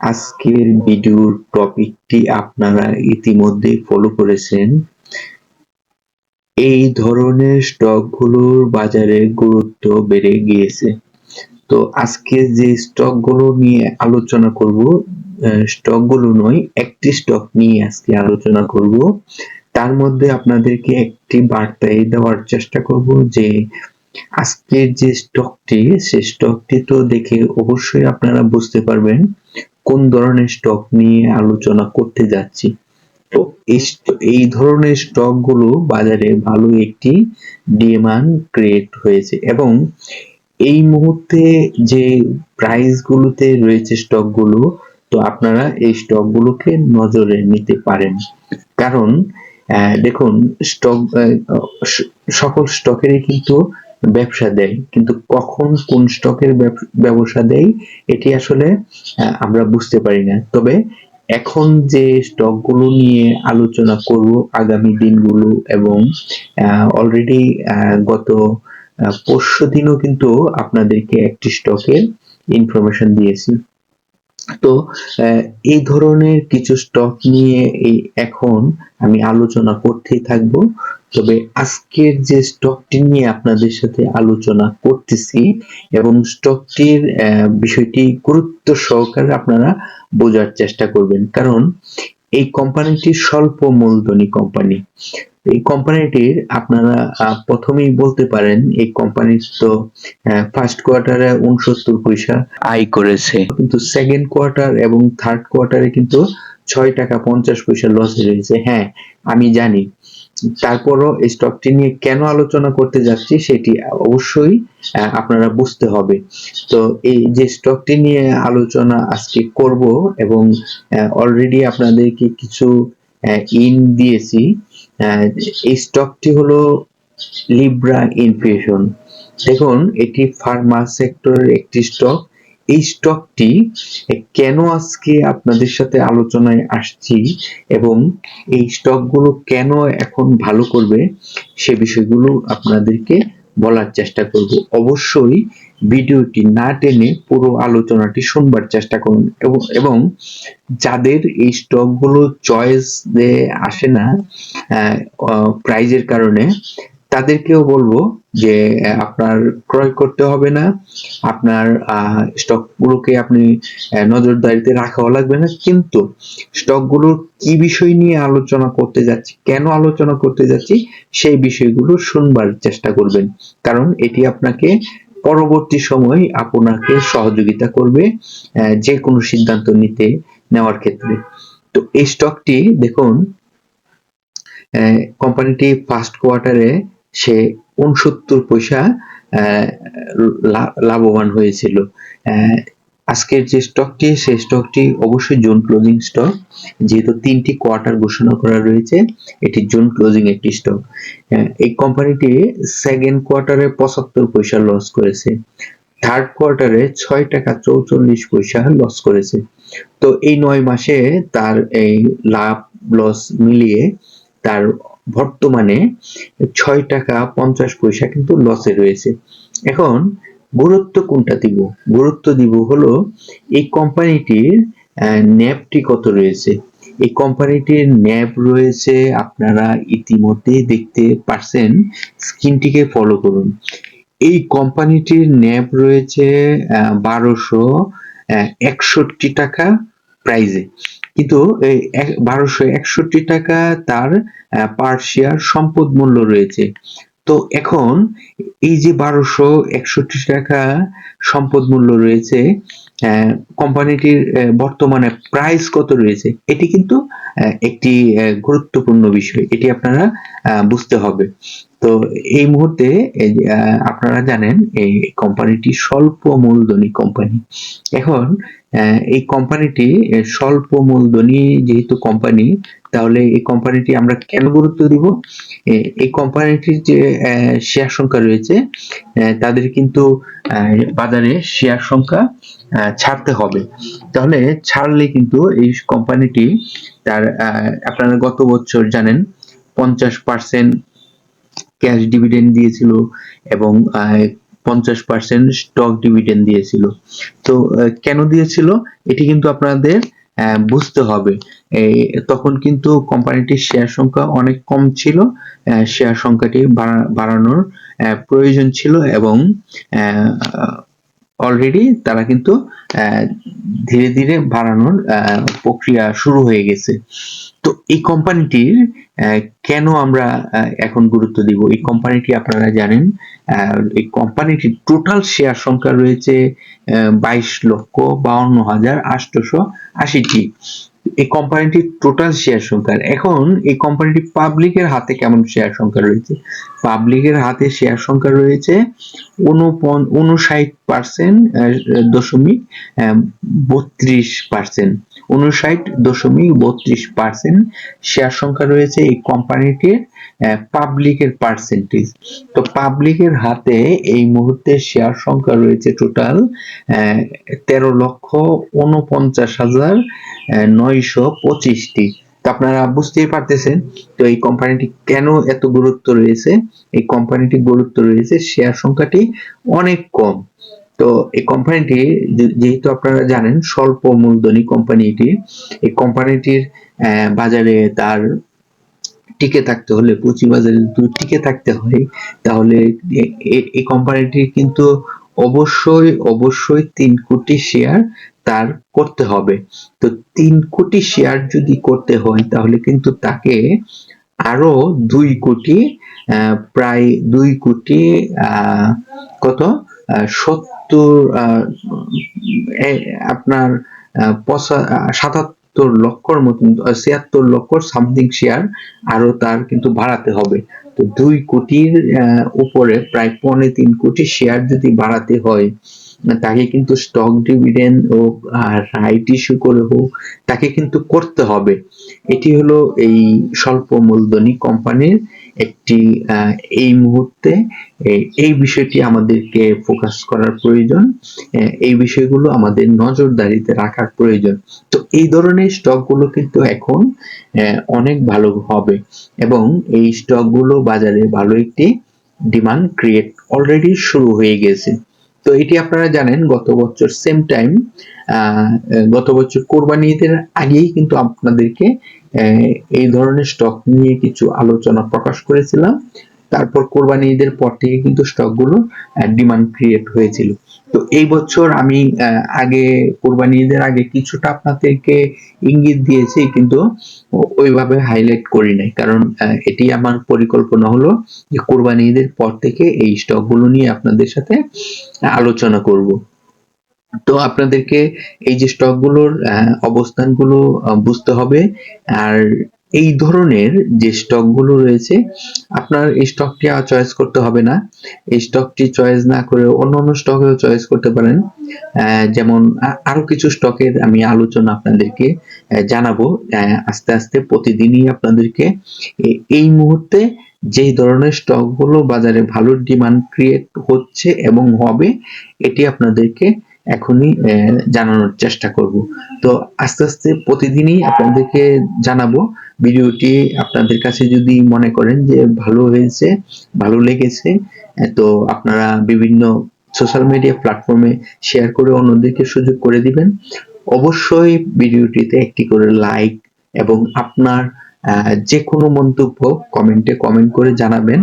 আজকের ভিডিওর টপিকটি আপনারা ইতিমধ্যে ফলো করেছেন। এই ধরনের স্টকগুলোর বাজারে গুরুত্ব বেড়ে গিয়েছে। তো আজকে যে স্টকগুলো নিয়ে আলোচনা করব স্টকগুলো নয়, একটি স্টক নিয়ে আজকে আলোচনা করব। তার মধ্যে আপনাদেরকে একটি বার্তাই দেওয়ার চেষ্টা করব যে, আজকের যে স্টকটি সেই স্টকটি তো দেখে অবশ্যই আপনারা বুঝতে পারবেন কোন ধরনের স্টক নিয়ে আলোচনা করতে যাচ্ছি? তো এই ধরনের স্টকগুলো বাজারে ভালো একটি ডিমান্ড ক্রিয়েট হয়েছে এবং এই মুহূর্তে যে প্রাইস গুলোতে রয়েছে স্টকগুলো, তো আপনারা এই স্টক গুলোকে নজরে নিতে পারেন। কারণ দেখুন স্টক সকল স্টকেরই কিন্তু ব্যবসা দেয়। কিন্তু কখন কোন স্টকের ব্যবসা দেয়, এটি আসলে আমরা বুঝতে পারি না। তবে এখন যে স্টকগুলো নিয়ে আলোচনা করব আগামী দিনগুলো এবং অলরেডি গত পরশু দিনও কিন্তু আপনাদেরকে একটি স্টকের ইনফরমেশন দিয়েছি। তো এই ধরনের কিছু স্টক নিয়ে এই এখন আমি আলোচনা করতেই থাকব। তবে আজকের যে স্টকটি নিয়ে আপনাদের সাথে আলোচনা করতেছি এবং স্টকটির বিষয়টি গুরুত্ব সহকারে আপনারা বোঝার চেষ্টা করবেন। কারণ এই কোম্পানিটি স্বল্প মূলধনী কোম্পানি এই কোম্পানিটির আপনারা প্রথমেই বলতে পারেন এই কোম্পানির তো ফার্স্ট কোয়ার্টারে উনসত্তর পয়সা আয় করেছে। কিন্তু সেকেন্ড কোয়ার্টার এবং থার্ড কোয়ার্টারে কিন্তু ছয় টাকা পঞ্চাশ পয়সা লস রয়েছে হ্যাঁ আমি জানি। তারপরও স্টকটি নিয়ে কেন আলোচনা করতে যাচ্ছি সেটি অবশ্যই আপনারা বুঝতে হবে। তো এই যে স্টকটি নিয়ে আলোচনা আজকে করব এবং অলরেডি আপনাদেরকে কিছু ইন দিয়েছি এই স্টকটি হলো লিব্রা ইনফিউশন দেখুন, এটি ফার্মা সেক্টরের একটি স্টক এই স্টকটি কেন আজকে আপনাদের সাথে আলোচনায় আসছি এবং এই স্টকগুলো কেন এখন ভালো করবে সে বিষয়গুলো আপনাদেরকে বলার চেষ্টা করব। অবশ্যই ভিডিওটি না টেনে পুরো আলোচনাটি শুনবার চেষ্টা করুন এবং যাদের এই স্টকগুলো চয়েস আসে না প্রাইজের কারণে তাদেরকেও বলব যে আপনার ক্রয় করতে হবে না। আপনার স্টকগুলোকে আপনি নজরদারিতে রাখাও লাগবে না। কিন্তু স্টকগুলোর কি বিষয় নিয়ে আলোচনা করতে যাচ্ছি, কেন আলোচনা করতে যাচ্ছি, সেই বিষয়গুলো শুনবার চেষ্টা করবেন। কারণ এটি আপনাকে পরবর্তী সময় আপনাকে সহযোগিতা করবে যে কোনো সিদ্ধান্ত নিতে, নেওয়ার ক্ষেত্রে। তো এই স্টকটি দেখুন কোম্পানিটি ফার্স্ট কোয়ার্টারে সে উনসত্তর পয়সা লাভবান হয়েছিল। আজকের যে স্টকটি সেই স্টকটি অবশ্যই জুন ক্লোজিং স্টক যেহেতু তিনটি কোয়ার্টার ঘোষণা করা রয়েছে, এটি জুন ক্লোজিং একটি স্টক এই কোম্পানিটি সেকেন্ড কোয়ার্টারে পঁচাত্তর পয়সা লস করেছে। থার্ড কোয়ার্টারে ছয় টাকা চৌচল্লিশ পয়সা লস করেছে। তো এই নয় মাসে তার এই লাভ লস মিলিয়ে তার বর্তমানে ছয় টাকা পঞ্চাশ পয়সা কিন্তু লসে রয়েছে। এখন গুরুত্ব কোনটা দিব? গুরুত্ব দিব হলো এই কোম্পানিটির ন্যাপটি কত রয়েছে? এই কোম্পানিটির ন্যাপ রয়েছে আপনারা ইতিমধ্যেই দেখতে পারছেন। স্ক্রিনটিকে ফলো করুন। এই কোম্পানিটির ন্যাপ রয়েছে বারোশো একষট্টি টাকা। প্রাইজে কিন্তু এই বারোশো একষট্টি টাকা তার পার শেয়ার সম্পদ মূল্য রয়েছে। তো এখন এই যে বারোশো একষট্টি টাকা সম্পদ মূল্য রয়েছে কোম্পানিটির বর্তমানে প্রাইস কত রয়েছে, এটি কিন্তু একটি গুরুত্বপূর্ণ বিষয়, এটি আপনারা বুঝতে হবে। তো এই মুহূর্তে আপনারা জানেন, এই কোম্পানিটি স্বল্প মূলধনী কোম্পানি। এখন এই কোম্পানিটি স্বল্প মূলধনী যেহেতু কোম্পানি, তাহলে এই কোম্পানিটি আমরা কেন গুরুত্ব দিব? এই কোম্পানিটির যে শেয়ার সংখ্যা রয়েছে তাদের কিন্তু বাজারে শেয়ার সংখ্যা ছাড়তে হবে। তাহলে ছাড়লে কিন্তু এই কোম্পানিটি তার আপনারা গত বছর জানেন, পঞ্চাশ পার্সেন্ট ক্যাশ ডিভিডেন্ড দিয়েছিল এবং পঞ্চাশ পার্সেন্ট স্টক ডিভিডেন্ড দিয়েছিল। তো কেন দিয়েছিল? এটি কিন্তু আপনাদের বুঝতে হবে। তখন কিন্তু কোম্পানিটির শেয়ার সংখ্যা অনেক কম ছিল। শেয়ার সংখ্যাটি বাড়ানোর প্রয়োজন ছিল এবং অলরেডি তারা কিন্তু ধীরে ধীরে বাড়ানোর প্রক্রিয়া শুরু হয়ে গেছে। তো এই কোম্পানিটির কেন আমরা এখন গুরুত্ব দিব? এই কোম্পানিটি আপনারা জানেন এই কোম্পানিটির টোটাল শেয়ার সংখ্যা রয়েছে বাইশ লক্ষ বাউন্ন হাজার আটশোশো আশিটি। এই কোম্পানিটির টোটাল শেয়ার সংখ্যা। এখন এই কোম্পানিটি পাবলিকের হাতে কেমন শেয়ার সংখ্যা রয়েছে? পাবলিকের হাতে শেয়ার সংখ্যা রয়েছে উনষাট পার্সেন্ট দশমিক বত্রিশ পার্সেন্ট উনষাট দশমিক বত্রিশ পার্সেন্ট শেয়ার সংখ্যা রয়েছে এই কোম্পানিটির পাবলিকের পার্সেন্টেজ তো পাবলিকের হাতে এই মুহূর্তে শেয়ার সংখ্যা রয়েছে টোটাল তেরো লক্ষ উনপঞ্চাশ হাজার নয়শো পঁচিশটি। তো আপনারা বুঝতেই পারতেছেন, তো এই কোম্পানিটি কেন এত গুরুত্ব রয়েছে? এই কোম্পানিটি গুরুত্ব রয়েছে শেয়ার সংখ্যাটি অনেক কম। তো এই কোম্পানিটি যেহেতু আপনারা জানেন, স্বল্প মূলধনী কোম্পানি এটি এই কোম্পানিটির বাজারে তার টিকে থাকতে হলে পুঁজিবাজারে যদি টিকে থাকতে হয়, তাহলে এই কোম্পানিটির কিন্তু অবশ্যই অবশ্যই তিন কোটি শেয়ার তার করতে হবে। তো তিন কোটি শেয়ার যদি করতে হয়, তাহলে কিন্তু তাকে আরও দুই কোটি প্রায় দুই কোটি কত? আহ, আপনার সাতাত্তর লক্ষর মতন ছিয়াত্তর লক্ষ সামথিং শেয়ার আরও তার কিন্তু বাড়াতে হবে। তো দুই কোটির উপরে প্রায় পৌনে তিন কোটি শেয়ার যদি বাড়াতে হয় তাকে কিন্তু স্টক ডিভিডেন্ড ও রাইট ইস্যু করে হোক তাকে কিন্তু করতে হবে। এটি হলো এই স্বল্প মূলধনী কোম্পানির একটি এই মুহূর্তে এই বিষয়টি আমাদেরকে ফোকাস করার প্রয়োজন এই বিষয়গুলো আমাদের নজরদারিতে রাখার প্রয়োজন। তো এই ধরনের স্টকগুলো কিন্তু এখন অনেক ভালো হবে এবং এই স্টকগুলো বাজারে ভালো একটি ডিমান্ড ক্রিয়েট অলরেডি শুরু হয়ে গেছে। তো এটি আপনারা জানেন, গত বছর সেম টাইম গত বছর কোরবানি ঈদের আগেই কিন্তু আপনাদেরকে এই ধরনের স্টক নিয়ে কিছু আলোচনা প্রকাশ করেছিলাম। তারপর কোরবানি ঈদের পর থেকে কিন্তু স্টকগুলো ডিমান্ড ক্রিয়েট হয়েছিল। তো এই বছর আমি আগে, কোরবানি ঈদের আগে কিছুটা আপনাদেরকে ইঙ্গিত দিয়েছি, কিন্তু ওইভাবে হাইলাইট করি নাই। কারণ এটি আমার পরিকল্পনা হলো যে কোরবানি ঈদের পর থেকে এই স্টকগুলো নিয়ে আপনাদের সাথে আলোচনা করব। তো আপনাদেরকে এই যে স্টকগুলোর অবস্থানগুলো বুঝতে হবে। আর এই ধরনের যে স্টকগুলো রয়েছে, আপনার এই স্টকটি আর চয়েস করতে হবে না। এই স্টকটি চয়েস না করে অন্য অন্য স্টকেও চয়েস করতে পারেন। যেমন আরও কিছু স্টকের আমি আলোচনা আপনাদেরকে জানাব। আস্তে আস্তে প্রতিদিনই আপনাদেরকে এই মুহূর্তে যেই ধরনের স্টকগুলো বাজারে ভালো ডিমান্ড ক্রিয়েট হচ্ছে এবং হবে, এটি আপনাদেরকে এখনই জানানোর চেষ্টা করব। তো আস্তে আস্তে প্রতিদিনই আপনাদেরকে জানাব। ভিডিওটি আপনাদের কাছে যদি মনে করেন যে ভালো হয়েছে, ভালো লেগেছে তো আপনারা বিভিন্ন সোশ্যাল মিডিয়া প্ল্যাটফর্মে শেয়ার করে অন্যদেরকে সুযোগ করে দিবেন। অবশ্যই ভিডিওটিতে একটি করে লাইক এবং আপনার যে কোনো মন্তব্য কমেন্টে কমেন্ট করে জানাবেন।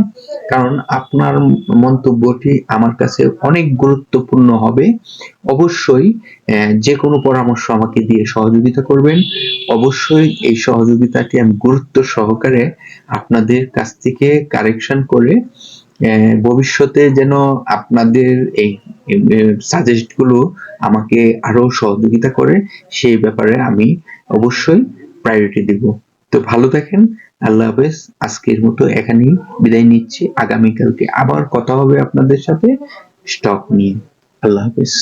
কারণ আপনার মন্তব্যটি আমার কাছে অনেক গুরুত্বপূর্ণ হবে। অবশ্যই যে কোনো পরামর্শ আমাকে দিয়ে সহযোগিতা করবেন। অবশ্যই এই সহযোগিতাটি আমি গুরুত্ব সহকারে আপনাদের কাছ থেকে কারেকশন করে ভবিষ্যতে যেন আপনাদের এই সাজেস্টগুলো আমাকে আরও সহযোগিতা করে, সেই ব্যাপারে আমি অবশ্যই প্রায়োরিটি দিব। তো ভালো থাকেন, আল্লাহ হাফেজ। আজকের মতো এখানেই বিদায় নিচ্ছি। আগামীকালকে আবার কথা হবে আপনাদের সাথে। স্টক নিয়ে। আল্লাহ হাফেজ।